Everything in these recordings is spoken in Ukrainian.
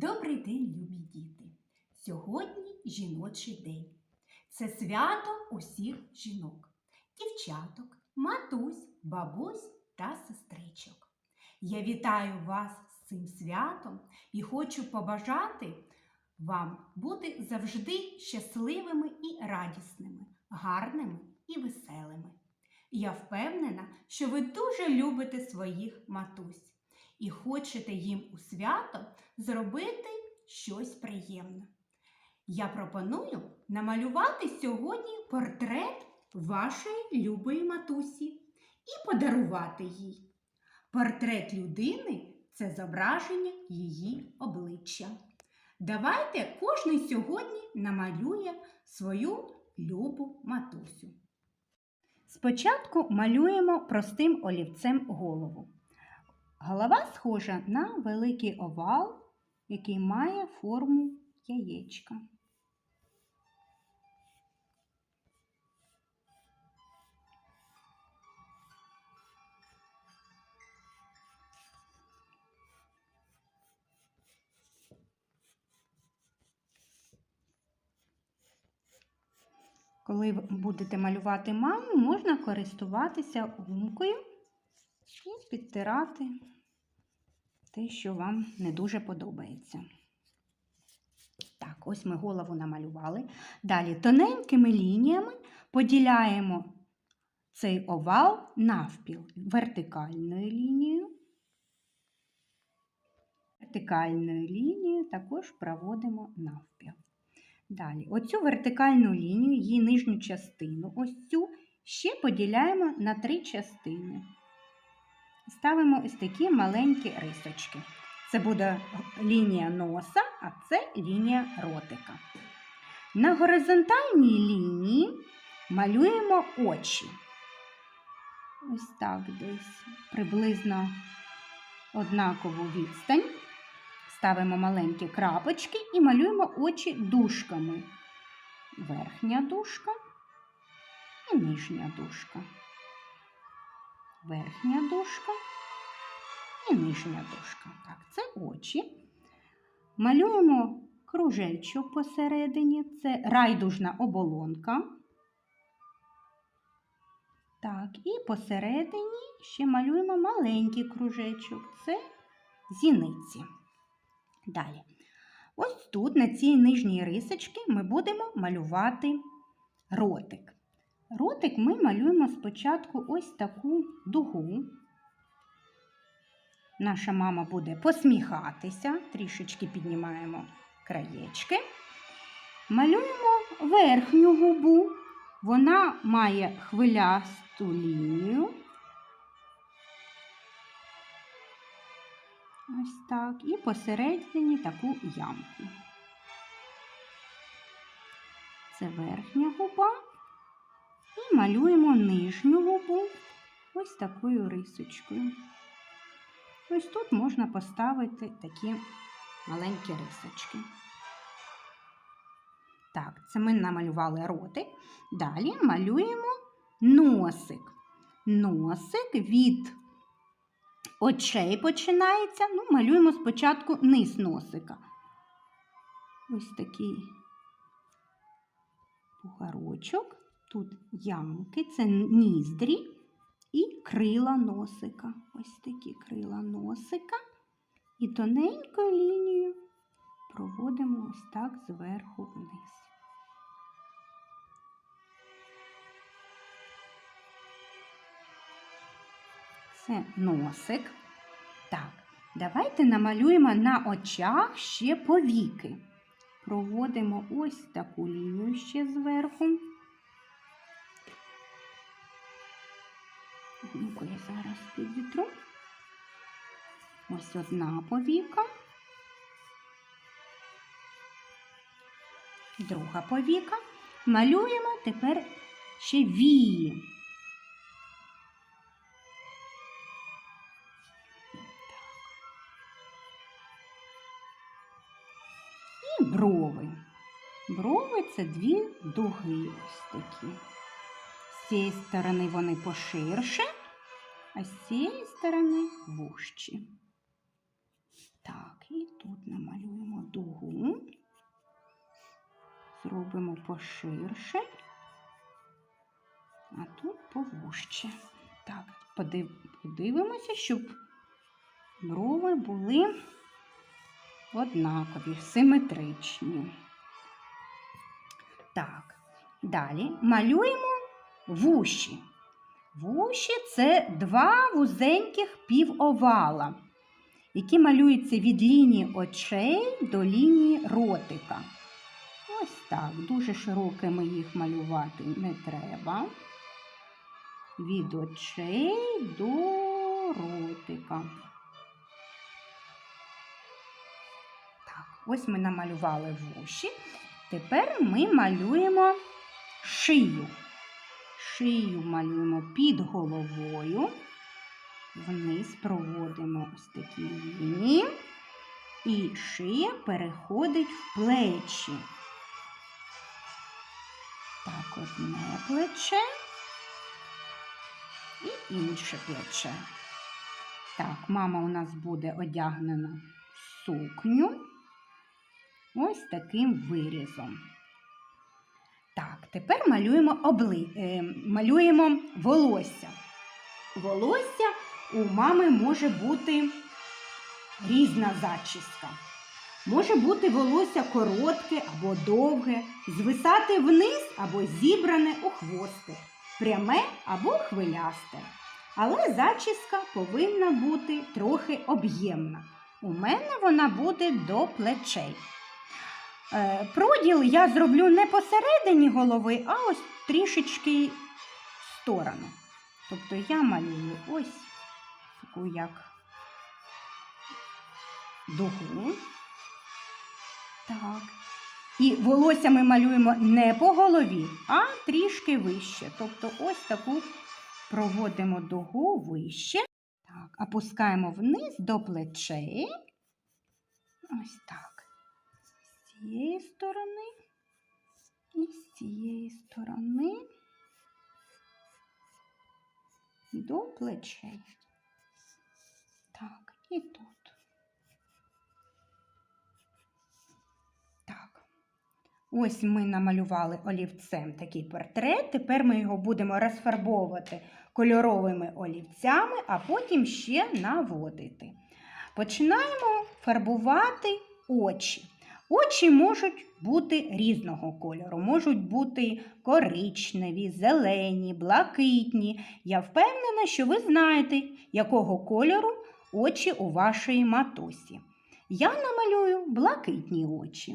Добрий день, любі діти! Сьогодні жіночий день. Це свято усіх жінок, дівчаток, матусь, бабусь та сестричок. Я вітаю вас з цим святом і хочу побажати вам бути завжди щасливими і радісними, гарними і веселими. Я впевнена, що ви дуже любите своїх матусь і хочете їм у свято зробити щось приємне. Я пропоную намалювати сьогодні портрет вашої любої матусі і подарувати їй. Портрет людини це зображення її обличчя. Давайте кожен сьогодні намалює свою любу матусю. Спочатку малюємо простим олівцем голову. Голова схожа на великий овал, який має форму яєчка. Коли будете малювати маму, можна користуватися гумкою і підтирати те, що вам не дуже подобається. Так, ось ми голову намалювали. Далі тоненькими лініями поділяємо цей овал навпіл вертикальною лінією. Вертикальною лінією також проводимо навпіл. Далі, оцю вертикальну лінію, її нижню частину, ось цю ще поділяємо на три частини. Ставимо ось такі маленькі рисочки. Це буде лінія носа, а це лінія ротика. На горизонтальній лінії малюємо очі. Ось так десь приблизно однакову відстань. Ставимо маленькі крапочки і малюємо очі дужками. Верхня дужка і нижня дужка. Верхня дужка і нижня дужка. Так, це очі. Малюємо кружечок посередині, це райдужна оболонка. Так, і посередині ще малюємо маленький кружечок, це зіниці. Далі. Ось тут, на цій нижній рисочці, ми будемо малювати ротик. Ротик ми малюємо спочатку ось таку дугу. Наша мама буде посміхатися, трішечки піднімаємо краєчки. Малюємо верхню губу, вона має хвилясту лінію. Ось так. І посередині таку ямку. Це верхня губа. І малюємо нижню губу ось такою рисочкою. Ось тут можна поставити такі маленькі рисочки. Так, це ми намалювали ротик. Далі малюємо носик. Носик від очей починається. Ну, малюємо спочатку низ носика. Ось такий бугорочок. Тут ямки, це ніздрі і крила носика. Ось такі крила носика. І тоненькою лінією проводимо ось так зверху вниз. Це носик. Так, давайте намалюємо на очах ще повіки. Проводимо ось таку лінію ще зверху. Ну-ка я зараз підітру. Ось одна повіка. Друга повіка. Малюємо тепер ще вії. І брови. Брови це дві дуги ось такі. З цієї сторони вони поширше, а з цієї сторони вущі. Так, і тут намалюємо дугу, зробимо поширше, а тут повужче. Так, подивимося, щоб брови були однакові, симетричні. Так, далі малюємо вуші. Вуші це два вузеньких півовала, які малюються від лінії очей до лінії ротика. Ось так, дуже широкими їх малювати не треба. Від очей до ротика. Так, ось ми намалювали вуші. Тепер ми малюємо шию. Шию малюємо під головою. Вниз проводимо ось такі лінії. І шия переходить в плечі. Так, одне плече і інше плече. Так, мама у нас буде одягнена в сукню ось таким вирізом. Тепер малюємо обли... е, малюємо волосся. Волосся у мами може бути різна зачіска. Може бути волосся коротке або довге, звисати вниз або зібране у хвостик, пряме або хвилясте. Але зачіска повинна бути трохи об'ємна. У мене вона буде до плечей. Е, Проділ я зроблю не посередині голови, а ось трішечки в сторону. Тобто я малюю ось таку як дугу. Так. І волосся ми малюємо не по голові, а трішки вище. Тобто ось таку проводимо дугу вище. Так, опускаємо вниз до плечей. Ось так. Цієї сторони і з цієї сторони до плечей. Так, і тут. Так. Ось ми намалювали олівцем такий портрет. Тепер ми його будемо розфарбовувати кольоровими олівцями, а потім ще наводити. Починаємо фарбувати очі. Очі можуть бути різного кольору, можуть бути коричневі, зелені, блакитні. Я впевнена, що ви знаєте, якого кольору очі у вашої матусі. Я намалюю блакитні очі.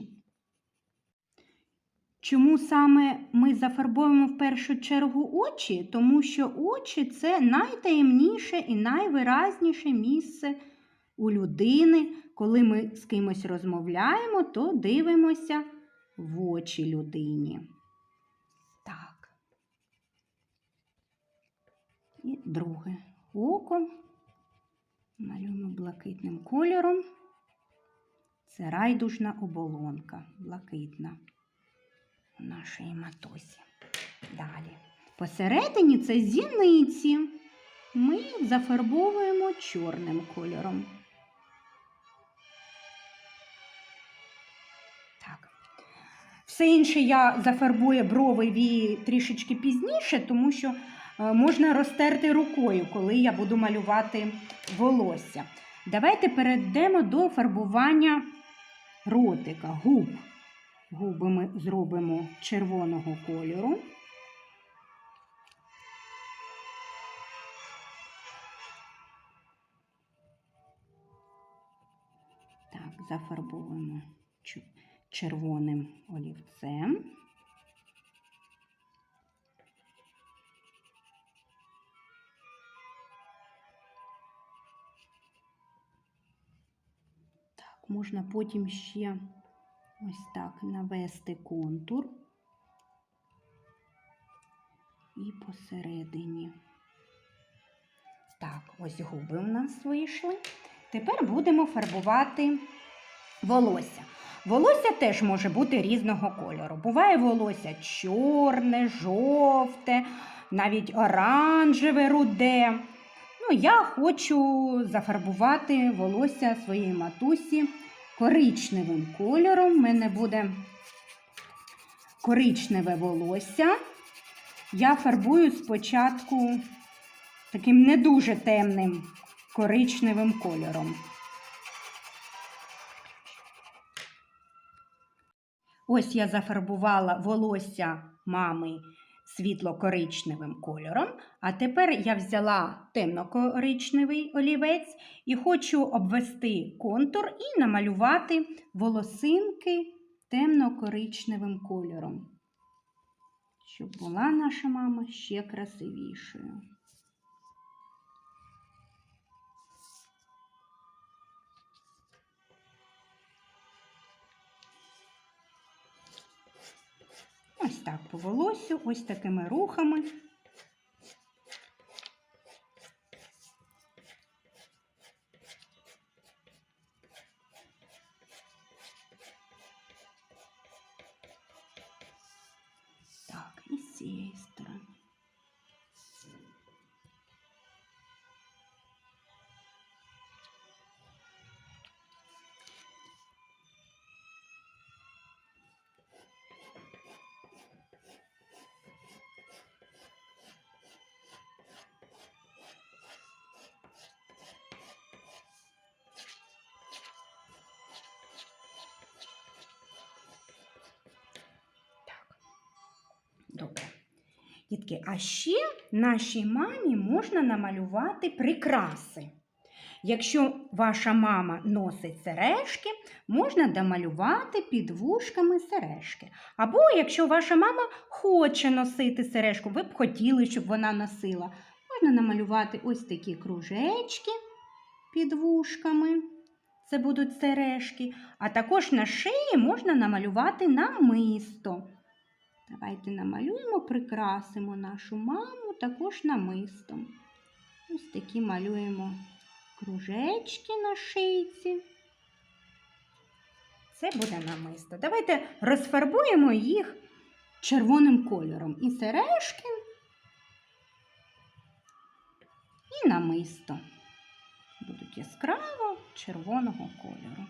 Чому саме ми зафарбуємо в першу чергу очі? Тому що очі це найтаємніше і найвиразніше місце у людини. Коли ми з кимось розмовляємо, то дивимося в очі людині. Так. І друге око. Малюємо блакитним кольором. Це райдужна оболонка, блакитна у нашої матусі. Далі. Посередині це зіниці. Ми зафарбовуємо чорним кольором. Все інше я зафарбую брови вії трішечки пізніше, тому що е, можна розтерти рукою, коли я буду малювати волосся. Давайте перейдемо до фарбування ротика, губ. Губи ми зробимо червоного кольору. Так, зафарбуємо чу- червоним олівцем. Так, можна потім ще ось так навести контур і посередині. Так, ось губи у нас вийшли. Тепер будемо фарбувати волосся. Волосся теж може бути різного кольору. Буває волосся чорне, жовте, навіть оранжеве, руде. Ну, я хочу зафарбувати волосся своєї матусі коричневим кольором. У мене буде коричневе волосся. Я фарбую спочатку таким не дуже темним коричневим кольором. Ось я зафарбувала волосся мами світло-коричневим кольором, а тепер я взяла темно-коричневий олівець і хочу обвести контур і намалювати волосинки темно-коричневим кольором, щоб була наша мама ще красивішою. Ось так по волосю, ось такими рухами. Так, і з цієї сторони. Дітки, а ще нашій мамі можна намалювати прикраси. Якщо ваша мама носить сережки, можна домалювати під вушками сережки. Або якщо ваша мама хоче носити сережку, ви б хотіли, щоб вона носила, можна намалювати ось такі кружечки під вушками. Це будуть сережки. А також на шиї можна намалювати намисто. Давайте намалюємо, прикрасимо нашу маму також намистом. Ось такі малюємо кружечки на шийці. Це буде намисто. Давайте розфарбуємо їх червоним кольором. І сережки, і намисто. Будуть яскраво червоного кольору.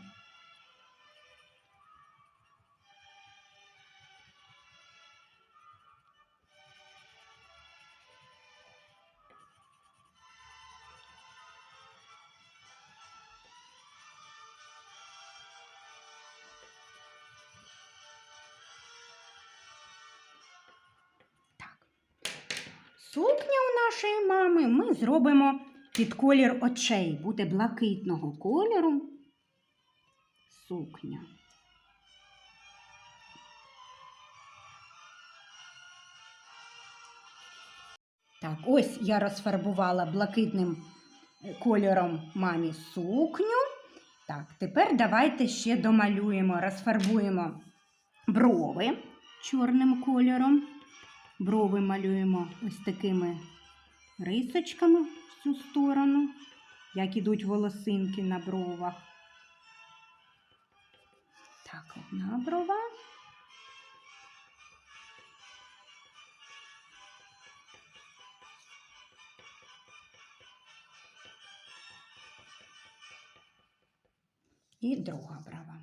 Сукня у нашої мами ми зробимо під колір очей. Буде блакитного кольору сукня. Так, ось я розфарбувала блакитним е, кольором мамі сукню. Так, тепер давайте ще домалюємо, розфарбуємо брови чорним кольором. Брови малюємо ось такими рисочками в цю сторону, як ідуть волосинки на бровах. Так, одна брова. І друга брова.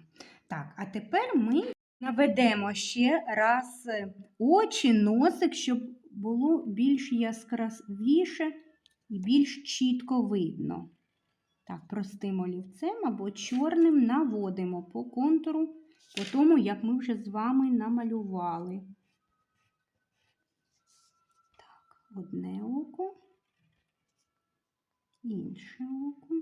Так, а тепер ми Наведемо ще раз е, очі, носик, щоб було більш яскравіше і більш чітко видно. Так, простим олівцем або чорним наводимо по контуру, по тому, як ми вже з вами намалювали. Так, одне око, інше око.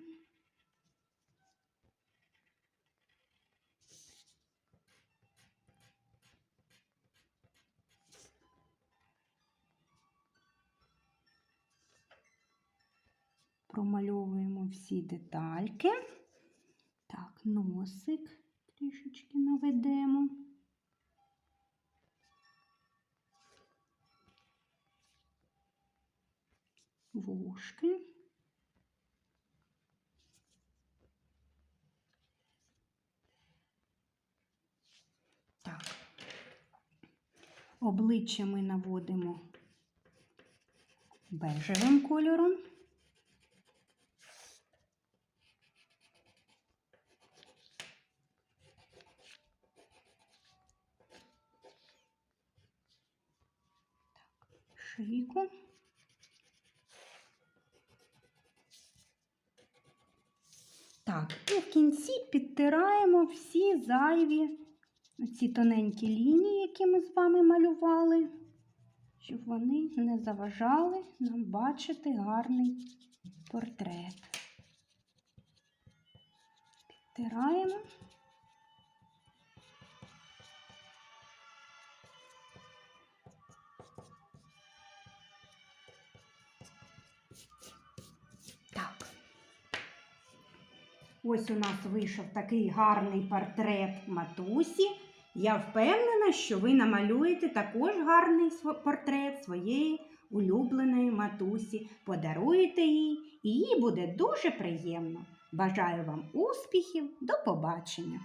Промальовуємо всі детальки. Так, носик трішечки наведемо. Вушки. Так. Обличчя ми наводимо бежевим кольором. Шийку. Так, і в кінці підтираємо всі зайві ці тоненькі лінії, які ми з вами малювали, щоб вони не заважали нам бачити гарний портрет. Підтираємо. Ось у нас вийшов такий гарний портрет матусі. Я впевнена, що ви намалюєте також гарний портрет своєї улюбленої матусі, подаруєте їй, і їй буде дуже приємно. Бажаю вам успіхів, до побачення!